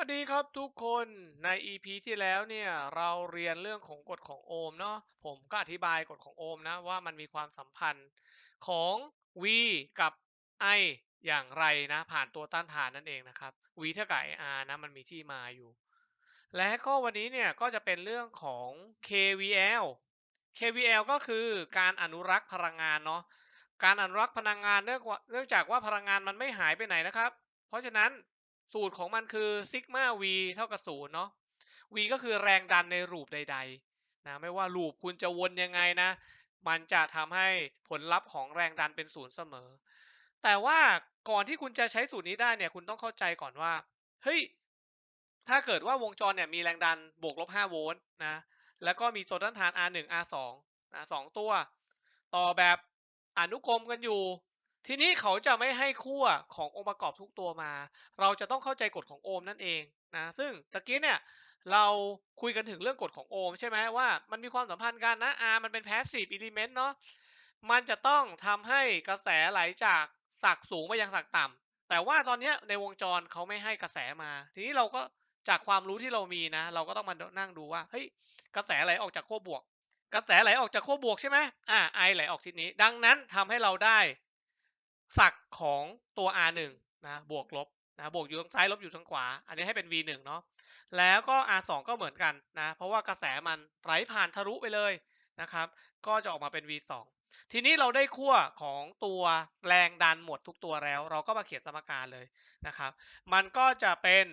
วัสดีครับทุกคนใน EP ที่แล้วเนี่ยเราเรียนเรื่องของกฎของโอห์มเนาะผมก็อธิบายกฎของโอห์มนะว่ามันมีความสัมพันธ์ของ V กับ I อย่างไรนะผ่านตัวต้านทานนั่นเองนะครับ V เท่ากับ IR นะมันมีที่มาอยู่ และก็วันนี้เนี่ยก็จะเป็นเรื่องของ KVL KVL ก็คือการอนุรักษ์พลังงานเนาะการอนุรักษ์พลังงานเนื่องว่าเนื่องจากว่าพลังงานมันไม่หายไปไหนนะครับ เพราะฉะนั้น สูตรของมันคือซิกมา v เท่ากับศูนย์เนาะ v ก็คือแรงดันในรูปใด ๆ นะ ไม่ว่ารูปคุณจะวนยังไงนะ มันจะทำให้ผลลัพธ์ของแรงดันเป็นศูนย์เสมอ แต่ว่าก่อนที่คุณจะใช้สูตรนี้ได้เนี่ย คุณต้องเข้าใจก่อนว่า เฮ้ย ถ้าเกิดว่าวงจรเนี่ยมีแรงดันบวกลบ5โวลต์นะ แล้วก็มีโซนต้านทาน R1 R2 นะสองตัว ต่อแบบอนุกรมกันอยู่ ทีนี้เขาจะไม่ให้ขั้วขององค์ประกอบทุกตัวมา เราจะต้องเข้าใจกฎของโอห์มนั่นเองนะ ซึ่งตะกี้เนี่ยเราคุยกันถึงเรื่องกฎของโอห์มใช่ไหมว่ามันมีความสัมพันธ์กันนะ R มันเป็น passive element เนาะ มันจะต้องทำให้กระแสไหลจากสักสูงไปยังสักต่ำแต่ว่าตอนนี้ในวงจรเขาไม่ให้กระแสมา ทีนี้เราก็จากความรู้ที่เรามีนะ เราก็ต้องมานั่งดูว่าเฮ้ยกระแสไหลออกจากขั้วบวก กระแสไหลออกจากขั้วบวกใช่ไหมอ่า I ไหลออกทิศนี้ ดังนั้นทำให้เราได้ สักของตัว R1 นะบวกลบนะบวกอยู่ทางซ้ายลบอยู่ทางขวา อันนี้ให้เป็น V1 เนาะแล้วก็ R2 ก็เหมือนกันนะเพราะว่ากระแสมันไหลผ่านทะลุไปเลยนะครับก็จะออกมาเป็น V2 ทีนี้เราได้ขั้วของตัวแรงดันหมดทุกตัวแล้ว เราก็มาเขียนสมการเลยนะครับ มันก็จะเป็น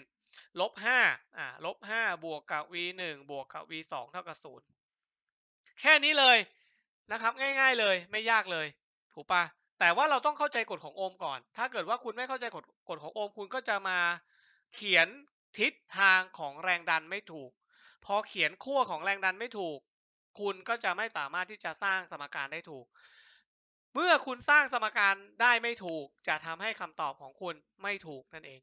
ลบห้าอ่าลบห้าบวกกับ v หนึ่งบวกกับ v สองเท่ากับศูนย์แค่นี้เลยนะครับง่าย ๆเลยไม่ยากเลยถูกปะ แต่ว่าเราต้องเข้าใจกฎของโอห์มก่อน ถ้าเกิดว่าคุณไม่เข้าใจกฎกฎของโอห์มคุณก็จะมาเขียนทิศทางของแรงดันไม่ถูก พอเขียนขั้วของแรงดันไม่ถูก คุณก็จะไม่สามารถที่จะสร้างสมการได้ถูก เมื่อคุณสร้างสมการได้ไม่ถูก จะทำให้คำตอบของคุณไม่ถูกนั่นเอง